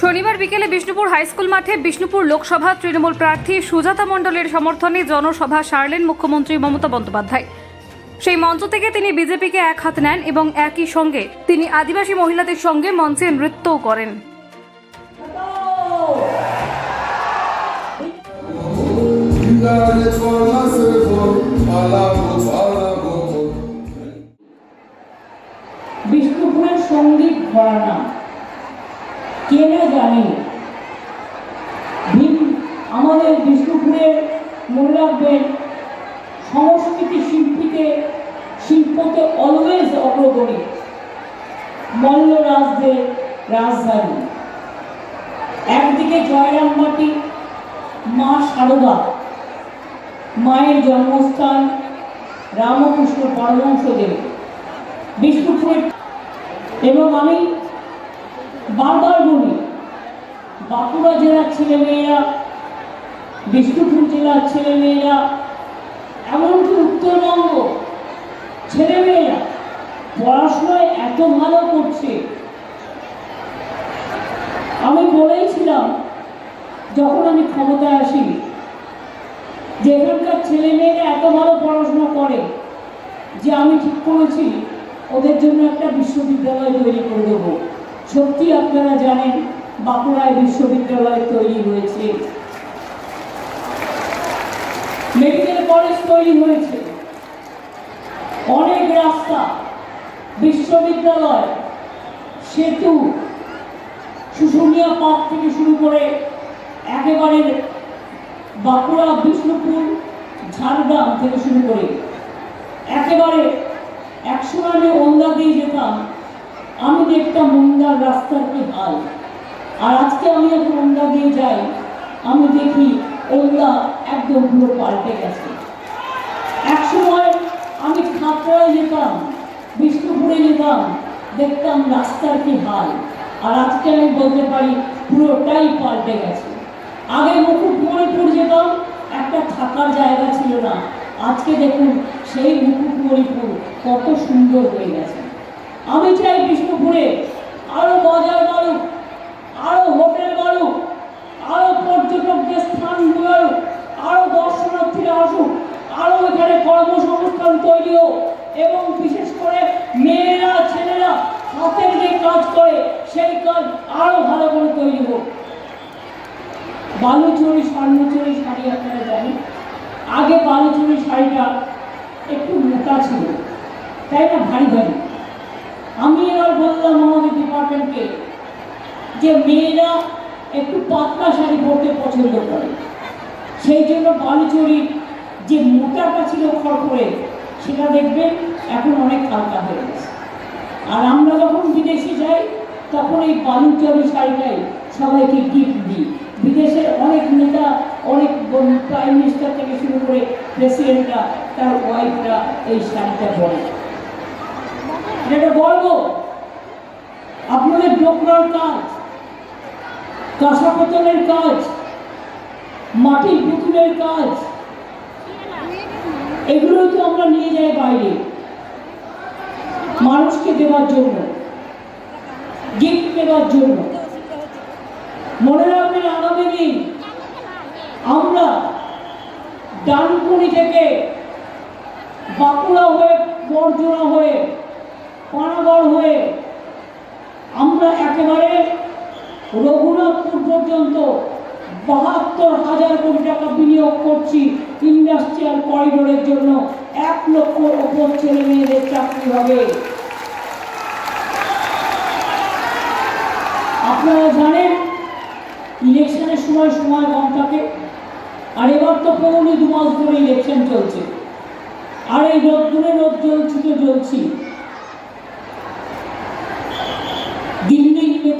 শনিবার বিকেলে বিষ্ণুপুর হাইস্কুল মাঠে বিষ্ণুপুর লোকসভা তৃণমূল প্রার্থী সুজাতা মণ্ডলের সমর্থনে জনসভা সারলেন মুখ্যমন্ত্রী মমতা বন্দ্যোপাধ্যায় সেই মঞ্চ থেকে তিনি বিজেপিকে এক হাত নেন এবং একই সঙ্গে তিনি আদিবাসী মহিলাদের সঙ্গে মঞ্চে নৃত্যও করেন. বিষ্ণুপুরের সংগীত ঘরানা কে না জানে? ভিন আমাদের বিষ্ণুপুরের রাখবেন, সংস্কৃতি শিল্পীতে শিল্পতে অলওয়েজ অগ্রগণী। মল্লরাজদের রাজধানী। একদিকে জয়রাম মাটি, মা সারদা। মায়ের জন্মস্থান রামকৃষ্ণ পরমহংসদেব। বিষ্ণুপুরের এবং আমি বারবার বাঁকুড়া জেলার ছেলেমেয়েরা, বিষ্ণুপুর জেলার ছেলেমেয়েরা, এমনকি উত্তরবঙ্গ, ছেলেমেয়েরা পড়াশোনায় এত ভালো করছে। আমি বলেইছিলাম, যখন আমি ক্ষমতায় আসি যে এখানকার ছেলেমেয়েরা এত ভালো পড়াশোনা করে, যে আমি ঠিক করেছি, ওদের জন্য একটা বিশ্ববিদ্যালয় তৈরি করে দেবো। সত্যি আপনারা জানেন বাঁকুড়ায় বিশ্ববিদ্যালয় তৈরি হয়েছে? মেডিকেল কলেজ তৈরি হয়েছে। অনেক রাস্তা, বিশ্ববিদ্যালয়, সেতু, শুশুনিয়া পার্ক থেকে শুরু করে একেবারে বাঁকুড়া, বিষ্ণুপুর, ঝাড়গ্রাম থেকে শুরু করে একেবারে একসময় আমি ওন্দা দেখতাম ওন্দার রাস্তার কি হাল আর আজকে আমি যখন ওন্দা দিয়ে যাই, আমি দেখি ওন্দা একদম পুরো পাল্টে গেছে। একসময় আমি খাতড়ায় যেতাম, বিষ্ণুপুরে যেতাম, দেখতাম রাস্তার কি হাল আর আজকে আমি বলতে পারি পুরোটাই পাল্টে গেছে। আগে মুকুটমণিপুর যেতাম, একটা থাকার জায়গা ছিল না। আজকে দেখুন সেই মুকুটমণিপুর কত সুন্দর হয়ে গেছে। আমি চাই বিষ্ণুপুরে আরও বাজার বাড়ুক আরও হোটেল বাড়ুক আরও পর্যটকদের স্থান বাড়ুক আরও দর্শনার্থীরা আসুক, আরও এখানে কর্মসংস্থান তৈরি হোক, এবং বিশেষ করে মেয়েরা, ছেলেরা হাতের যে কাজ করে, সেই কাজ আরও ভালো করে তৈরি হোক। বালুচুরি স্বর্ণচুরি শাড়ি আপনারা জানেন, আগে বালুচুরি শাড়িটা একটু মোটা ছিল, তাই না ভারী ভারী আমি এবার বললাম আমাদের ডিপার্টমেন্টকে যে মেয়েরা একটু পাতলা শাড়ি পরতে পছন্দ করে, সেই জন্য বালুচুরি যে মোটাটা ছিল খড়খড়ে, সেটা দেখবেন এখন অনেক হালকা হয়ে গেছে। আর আমরা যখন বিদেশে যাই, তখন এই বালুচরি শাড়িটাই সবাইকে গিফট দিই। বিদেশের অনেক নেতা, অনেক প্রাইম মিনিস্টার থেকে শুরু করে প্রেসিডেন্টরা তার ওয়াইফরা এই শাড়িটা পরে। এটা গর্ব আপনাদের ডোকরার কাজ কাঁসা কাঁসাপতনের কাজ, মাটির পুতুলের কাজ এগুলো তো আমরা নিয়ে যাই বাইরে। মানুষকে দেওয়ার জন্য গিফট দেওয়ার জন্য। মনে রাখবেন আগামী দিন আমরা ডানকুনি থেকে বাঁকুড়া হয়ে বর্জনা হয়ে পানাগড় হয়ে আমরা একেবারে রঘুনাথপুর পর্যন্ত বাহাত্তর হাজার কোটি টাকা বিনিয়োগ করছি ইন্ডাস্ট্রিয়াল করিডোরের জন্য। এক লক্ষ ওপর ছেলে মেয়েদের চাকরি হবে। আপনারা জানেন, ইলেকশনের সময় সময় কম থাকে, আর এবার তো পৌনে দু মাস ধরে ইলেকশন চলছে। আর এই রোদ্দুরে রোদ জ্বলছি তো জ্বলছি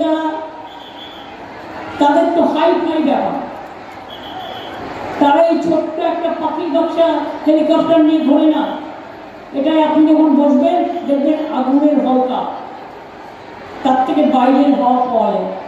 দিল্লির তাদের তো হাই ফাই ব্যাপার। তারা এই ছোট্ট একটা পাখির ব্যবসা হেলিকপ্টার নিয়ে ঘোরে না। এটাই আপনি যখন বসবেন, দেখবেন আগুনের হওকা তার থেকে বাইরের হাওয়া পাওয়া যায়।